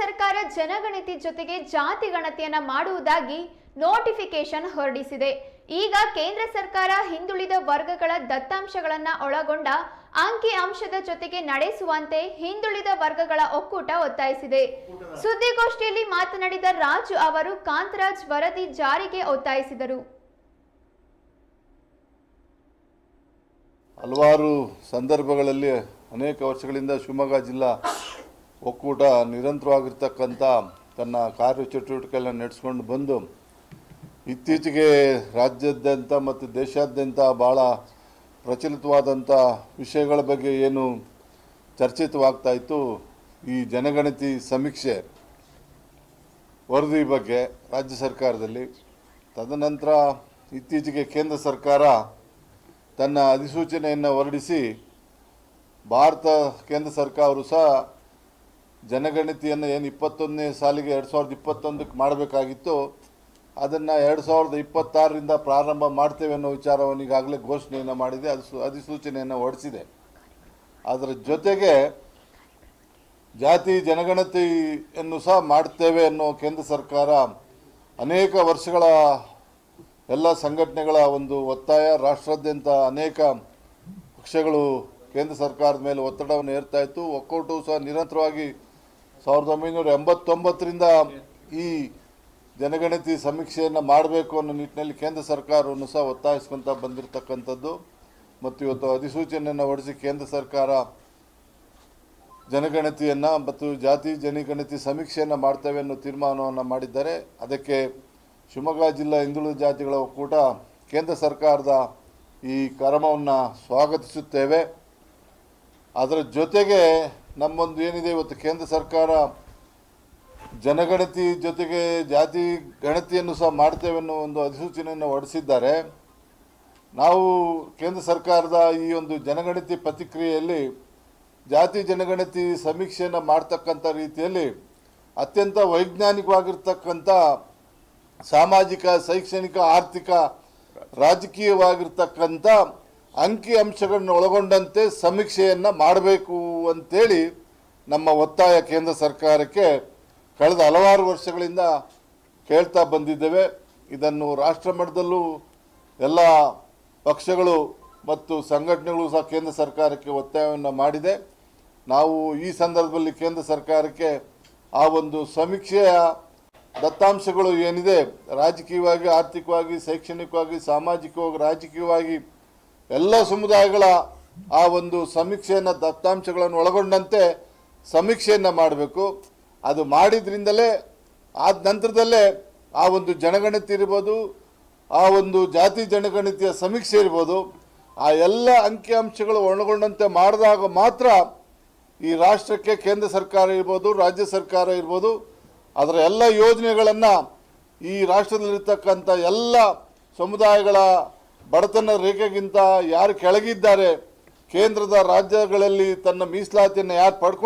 ಸರ್ಕಾರ ಜನಗಣತಿ ಜೊತೆಗೆ ಜಾತಿ ಗಣತಿಯನ್ನ ಮಾಡುವುದಾಗಿ ನೋಟಿಫಿಕೇಶನ್ ಹೊರಡಿಸಿದೆ. ಈಗ ಕೇಂದ್ರ ಸರ್ಕಾರ ಹಿಂದುಳಿದ ವರ್ಗಗಳ ದತ್ತಾಂಶಗಳನ್ನ ಒಳಗೊಂಡ ಅಂಕಿ ಅಂಶದ ಜೊತೆಗೆ ನಡೆಸುವಂತೆ ಹಿಂದುಳಿದ ವರ್ಗಗಳ ಒಕ್ಕೂಟ ಒತ್ತಾಯಿಸಿದೆ. ಸುದ್ದಿಗೋಷ್ಠಿಯಲ್ಲಿ ಮಾತನಾಡಿದ ರಾಜು ಅವರು ಕಾಂತರಾಜ್ ವರದಿ ಜಾರಿಗೆ ಒತ್ತಾಯಿಸಿದರು. ಹಲವಾರು ಸಂದರ್ಭಗಳಲ್ಲಿ ಅನೇಕ ವರ್ಷಗಳಿಂದ ಶಿವಮೊಗ್ಗ ಜಿಲ್ಲಾ ಒಕ್ಕೂಟ ನಿರಂತರವಾಗಿರ್ತಕ್ಕಂಥ ತನ್ನ ಕಾರ್ಯಚಟುವಟಿಕೆಗಳನ್ನು ನಡೆಸ್ಕೊಂಡು ಬಂದು ಇತ್ತೀಚೆಗೆ ರಾಜ್ಯಾದ್ಯಂತ ಮತ್ತು ದೇಶಾದ್ಯಂತ ಭಾಳ ಪ್ರಚಲಿತವಾದಂಥ ವಿಷಯಗಳ ಬಗ್ಗೆ ಏನು ಚರ್ಚಿತವಾಗ್ತಾ ಇತ್ತು. ಈ ಜನಗಣತಿ ಸಮೀಕ್ಷೆ ವರದಿ ಬಗ್ಗೆ ರಾಜ್ಯ ಸರ್ಕಾರದಲ್ಲಿ. ತದನಂತರ ಇತ್ತೀಚೆಗೆ ಕೇಂದ್ರ ಸರ್ಕಾರ ತನ್ನ ಅಧಿಸೂಚನೆಯನ್ನು ಹೊರಡಿಸಿ ಭಾರತ, ಕೇಂದ್ರ ಸರ್ಕಾರವು ಸಹ ಜನಗಣತಿಯನ್ನು ಏನು ಇಪ್ಪತ್ತೊಂದನೇ ಸಾಲಿಗೆ ಎರಡು ಸಾವಿರದ ಇಪ್ಪತ್ತೊಂದಕ್ಕೆ ಮಾಡಬೇಕಾಗಿತ್ತು, ಅದನ್ನು ಎರಡು ಸಾವಿರದ ಇಪ್ಪತ್ತಾರರಿಂದ ಪ್ರಾರಂಭ ಮಾಡ್ತೇವೆ ಅನ್ನೋ ವಿಚಾರವನ್ನು ಈಗಾಗಲೇ ಘೋಷಣೆಯನ್ನು ಮಾಡಿದೆ, ಅದು ಅಧಿಸೂಚನೆಯನ್ನು ಹೊರಡಿಸಿದೆ. ಅದರ ಜೊತೆಗೆ ಜಾತಿ ಜನಗಣತಿಯನ್ನು ಸಹ ಮಾಡ್ತೇವೆ ಅನ್ನೋ ಕೇಂದ್ರ ಸರ್ಕಾರ ಅನೇಕ ವರ್ಷಗಳ ಎಲ್ಲ ಸಂಘಟನೆಗಳ ಒಂದು ಒತ್ತಾಯ, ರಾಷ್ಟ್ರಾದ್ಯಂತ ಅನೇಕ ಪಕ್ಷಗಳು ಕೇಂದ್ರ ಸರ್ಕಾರದ ಮೇಲೆ ಒತ್ತಡವನ್ನು ಹೇರ್ತಾ ಇತ್ತು. ಒಕ್ಕೂಟವು ಸಹ ನಿರಂತರವಾಗಿ ಸಾವಿರದ ಒಂಬೈನೂರ ಎಂಬತ್ತೊಂಬತ್ತರಿಂದ ಈ ಜನಗಣತಿ ಸಮೀಕ್ಷೆಯನ್ನು ಮಾಡಬೇಕು ಅನ್ನೋ ನಿಟ್ಟಿನಲ್ಲಿ ಕೇಂದ್ರ ಸರ್ಕಾರವನ್ನು ಸಹ ಒತ್ತಾಯಿಸ್ಕೊಂತ ಬಂದಿರತಕ್ಕಂಥದ್ದು. ಮತ್ತು ಇವತ್ತು ಅಧಿಸೂಚನೆಯನ್ನು ಹೊರಡಿಸಿ ಕೇಂದ್ರ ಸರ್ಕಾರ ಜನಗಣತಿಯನ್ನು ಮತ್ತು ಜಾತಿ ಜನಗಣತಿ ಸಮೀಕ್ಷೆಯನ್ನು ಮಾಡ್ತೇವೆ ಅನ್ನೋ ತೀರ್ಮಾನವನ್ನು ಮಾಡಿದ್ದಾರೆ. ಅದಕ್ಕೆ ಶಿವಮೊಗ್ಗ ಜಿಲ್ಲಾ ಹಿಂದುಳಿದ ಜಾತಿಗಳ ಒಕ್ಕೂಟ ಕೇಂದ್ರ ಸರ್ಕಾರದ ಈ ಕ್ರಮವನ್ನು ಸ್ವಾಗತಿಸುತ್ತೇವೆ. ಅದರ ಜೊತೆಗೆ ನಮ್ಮೊಂದು ಏನಿದೆ ಇವತ್ತು ಕೇಂದ್ರ ಸರ್ಕಾರ ಜನಗಣತಿ ಜೊತೆಗೆ ಜಾತಿ ಗಣತಿಯನ್ನು ಸಹ ಮಾಡ್ತೇವೆ ಅನ್ನೋ ಒಂದು ಅಧಿಸೂಚನೆಯನ್ನು ಹೊರಡಿಸಿದ್ದಾರೆ. ನಾವು ಕೇಂದ್ರ ಸರ್ಕಾರದ ಈ ಒಂದು ಜನಗಣತಿ ಪ್ರತಿಕ್ರಿಯೆಯಲ್ಲಿ ಜಾತಿ ಜನಗಣತಿ ಸಮೀಕ್ಷೆಯನ್ನು ಮಾಡ್ತಕ್ಕಂಥ ರೀತಿಯಲ್ಲಿ ಅತ್ಯಂತ ವೈಜ್ಞಾನಿಕವಾಗಿರ್ತಕ್ಕಂಥ ಸಾಮಾಜಿಕ, ಶೈಕ್ಷಣಿಕ, ಆರ್ಥಿಕ, ರಾಜಕೀಯವಾಗಿರ್ತಕ್ಕಂಥ ಅಂಕಿ ಅಂಶಗಳನ್ನು ಒಳಗೊಂಡಂತೆ ಸಮೀಕ್ಷೆಯನ್ನು ಮಾಡಬೇಕು ಅಂತೇಳಿ ನಮ್ಮ ಒತ್ತಾಯ ಕೇಂದ್ರ ಸರ್ಕಾರಕ್ಕೆ ಕಳೆದ ಹಲವಾರು ವರ್ಷಗಳಿಂದ ಕೇಳ್ತಾ ಬಂದಿದ್ದೇವೆ. ಇದನ್ನು ರಾಷ್ಟ್ರ ಮಟ್ಟದಲ್ಲೂ ಎಲ್ಲ ಪಕ್ಷಗಳು ಮತ್ತು ಸಂಘಟನೆಗಳು ಸಹ ಕೇಂದ್ರ ಸರ್ಕಾರಕ್ಕೆ ಒತ್ತಾಯವನ್ನು ಮಾಡಿದೆ. ನಾವು ಈ ಸಂದರ್ಭದಲ್ಲಿ ಕೇಂದ್ರ ಸರ್ಕಾರಕ್ಕೆ ಆ ಒಂದು ಸಮೀಕ್ಷೆಯ ದತ್ತಾಂಶಗಳು ಏನಿದೆ, ರಾಜಕೀಯವಾಗಿ, ಆರ್ಥಿಕವಾಗಿ, ಶೈಕ್ಷಣಿಕವಾಗಿ, ಸಾಮಾಜಿಕವಾಗಿ, ರಾಜಕೀಯವಾಗಿ ಎಲ್ಲ ಸಮುದಾಯಗಳ ಆ ಒಂದು ಸಮೀಕ್ಷೆಯನ್ನು, ದತ್ತಾಂಶಗಳನ್ನು ಒಳಗೊಂಡಂತೆ ಸಮೀಕ್ಷೆಯನ್ನು ಮಾಡಬೇಕು. ಅದು ಮಾಡಿದ್ರಿಂದಲೇ, ಆದ ನಂತರದಲ್ಲೇ ಆ ಒಂದು ಜನಗಣತಿ ಇರ್ಬೋದು, ಆ ಒಂದು ಜಾತಿ ಜನಗಣತಿಯ ಸಮೀಕ್ಷೆ ಇರ್ಬೋದು. ಆ ಎಲ್ಲ ಅಂಕಿಅಂಶಗಳು ಒಳಗೊಂಡಂತೆ ಮಾಡಿದಾಗ ಮಾತ್ರ ಈ ರಾಷ್ಟ್ರಕ್ಕೆ ಕೇಂದ್ರ ಸರ್ಕಾರ ಇರ್ಬೋದು, ರಾಜ್ಯ ಸರ್ಕಾರ ಇರ್ಬೋದು, ಅದರ ಎಲ್ಲ ಯೋಜನೆಗಳನ್ನು ಈ ರಾಷ್ಟ್ರದಲ್ಲಿರ್ತಕ್ಕಂಥ ಎಲ್ಲ ಸಮುದಾಯಗಳ ಬಡತನ ರೇಖೆಗಿಂತ ಯಾರು ಕೆಳಗಿದ್ದಾರೆ? ಕೇಂದ್ರದ ರಾಜ್ಯಗಳಲ್ಲಿ ತನ್ನ ಮೀಸಲಾತಿಯನ್ನು ಯಾರು ಪಡ್ಕೊಂಡು